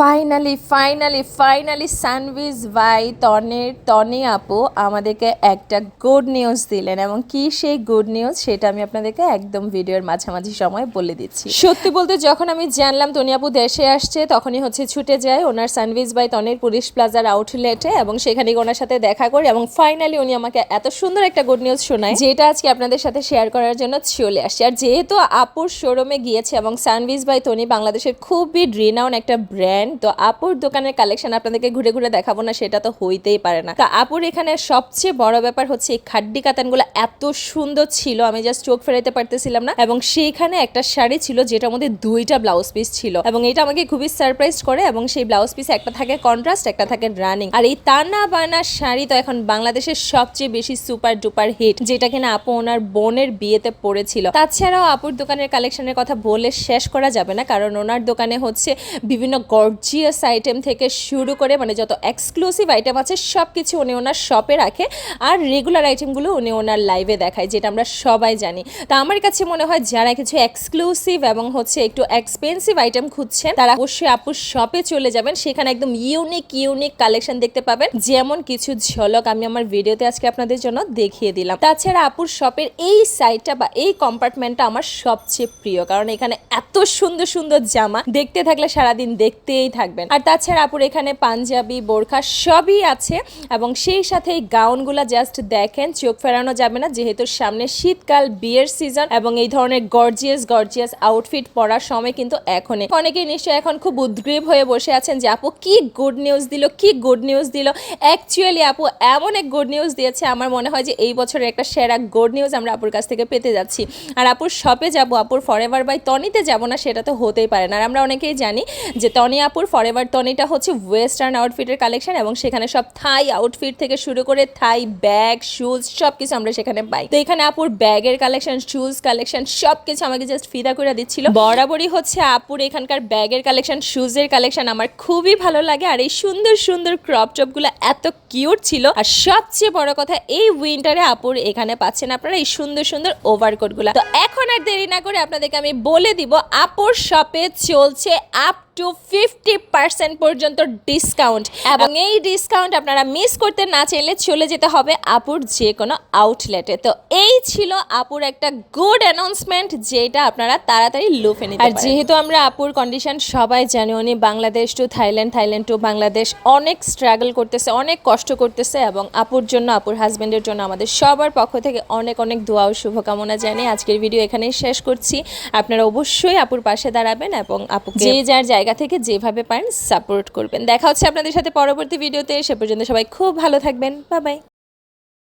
Finally finally finally সানভিজ ভাই তনের তনে আপু আমাদেরকে একটা গুড নিউজ দিলেন এবং কি সেই গুড নিউজ সেটা আমি আপনাদেরকে একদম ভিডিওর মাঝামাঝি সময় বলে দিচ্ছি। সত্যি বলতে যখন আমি জানলাম তনি আপু দেশে আসছে, তখনই হচ্ছে ছুটে যায় ওনার সানভিজ ভাই তনের পুলিশ প্লাজার আউটলেটে এবং সেখানে ওনার সাথে দেখা করি এবং ফাইনালি উনি আমাকে এত সুন্দর একটা গুড নিউজ শোনায়, যেটা আজকে আপনাদের সাথে শেয়ার করার জন্য চলে আসছে। আর যেহেতু আপুর শোরুমে গিয়েছে এবং সানভিজ বাই তনি বাংলাদেশের খুবই রিনাউন একটা ব্র্যান্ড তো আপুর দোকানের কালেকশন আপনাদেরকে ঘুরে ঘুরে দেখাবো না, সেটা তো হইতেই পারে না। আপুর এখানে সবচেয়ে বড় ব্যাপার হচ্ছে এই খাড্ডি কাতানগুলো এত সুন্দর ছিল, আমি জাস্ট চোখ ফেরাইতে পারতেছিলাম না। এবং সেইখানে একটা শাড়ি ছিল, যেটার মধ্যে দুইটা ব্লাউজ পিস ছিল। এবং এটা আমাকে খুবই সারপ্রাইজ করে, এবং সেই ব্লাউজ পিস একটা থাকে কন্ট্রাস্ট একটা থাকে রানিং আর এই তানা বানা শাড়ি তো এখন বাংলাদেশের সবচেয়ে বেশি সুপার ডুপার হিট যেটা কিনা আপু ওনার বোনের বিয়েতে পড়েছিল। তাছাড়াও আপুর দোকানের কালেকশনের কথা বলে শেষ করা যাবে না, কারণ ওনার দোকানে হচ্ছে বিভিন্ন গর্জিয়াস আইটেম থেকে শুরু করে মানে যত এক্সক্লুসিভ আইটেম আছে সব কিছু উনি ওনার শপে রাখে আর রেগুলার আইটেমগুলো উনি ওনার লাইভে দেখায়, যেটা আমরা সবাই জানি। তা আমার কাছে মনে হয় যারা কিছু এক্সক্লুসিভ এবং হচ্ছে একটু এক্সপেন্সিভ আইটেম খুঁজছেন, তারা অবশ্যই আপুর শপে চলে যাবেন। সেখানে একদম ইউনিক ইউনিক কালেকশন দেখতে পাবেন। যেমন কিছু ঝলক আমি আমার ভিডিওতে আজকে আপনাদের জন্য দেখিয়ে দিলাম। তাছাড়া আপুর শপের এই সাইডটা বা এই কম্পার্টমেন্টটা আমার সবচেয়ে প্রিয়। কারণ এখানে এত সুন্দর সুন্দর জামা দেখতে থাকলে সারাদিন দেখতেই থাকবেন। আর তাছাড়া আপুর এখানে পাঞ্জাবি, বোরখা সবই আছে এবং সেই সাথে এই গাউনগুলো জাস্ট দেখেন, চোখ ফেরানো যাবে না, যেহেতু সামনে শীতকাল, বিয়ের সিজন এবং এই ধরনের গর্জিয়াস গর্জিয়াস আউটফিট পরার সময় কিন্তু এখনই। অনেকেই নিশ্চয়ই এখন খুব উদ্গ্রীব হয়ে বসে আছেন যে, আপু, কি গুড নিউজ দিল, কি গুড নিউজ দিল? অ্যাকচুয়ালি আপু, এমন এক গুড নিউজ দিয়েছে, আমার মনে হয় যে এই বছরের একটা সেরা গুড নিউজ আমরা আপুর কাছ থেকে পেতে যাচ্ছি। আর আপুর শপে যাব, আপুর ফরএভার বাই তনিতে যাব না, সেটা তো হতেই পারে না। আর আমরা অনেকেই জানি যে তনি আপুর ফরএভার তনিটা হচ্ছে ওয়েস্টার্ন আউটফিটের কালেকশন এবং সেখানে সব থাই আউটফিট থেকে শুরু করে থাই ব্যাগ শুজ সব কিছু আমরা সেখানে পাই। তো এখানে আপুর ব্যাগের কালেকশন শুজ কালেকশন সব কিছু আমাকে জাস্ট ফিদা করে দিচ্ছিল। বরাবরই হচ্ছে আপুর এখানকার ব্যাগের কালেকশন শুজের কালেকশন আমার খুবই ভালো লাগে। আর এই সুন্দর সুন্দর ক্রপ টপগুলো এত কিউট ছিল। আর সবচেয়ে বড় কথা, এই উইন্টারে আপুর এখানে পাচ্ছেন আপনারা এই সুন্দর সুন্দর ওভারকোটগুলো তো এখন আর দেরি না করে আপনাদেরকে আমি বলে দিব, আপুর শপে চলছে আপ টু ফিফটি পার্সেন্ট পর্যন্ত ডিসকাউন্ট এবং এই ডিসকাউন্ট আপনারা মিস করতে না চাইলে চলে যেতে হবে আপুর যে কোনো আউটলেটে তো এই ছিল আপুর একটা গুড অ্যানাউন্সমেন্ট যেটা আপনারা তাড়াতাড়ি লুফে নিতে আর যেহেতু আমরা আপুর কন্ডিশন সবাই জানি উনি Bangladesh to Thailand Thailand to Bangladesh অনেক স্ট্রাগল করতেছে অনেক কষ্ট করতেছে এবং আপুর জন্য আপুর হাজবেন্ডের জন্য আমাদের সবার পক্ষ থেকে অনেক অনেক দোয়া ও শুভকামনা জানিয়ে আজকের ভিডিও এখানেই শেষ করছি। আপনারা অবশ্যই আপুর পাশে দাঁড়াবেন এবং আপুকে যে যার জায়গা থেকে যেভাবে পারেন সাপোর্ট করবেন। দেখা হচ্ছে আপনাদের সাথে পরবর্তী ভিডিওতে। সে পর্যন্ত সবাই খুব ভালো থাকবেন। বা বাই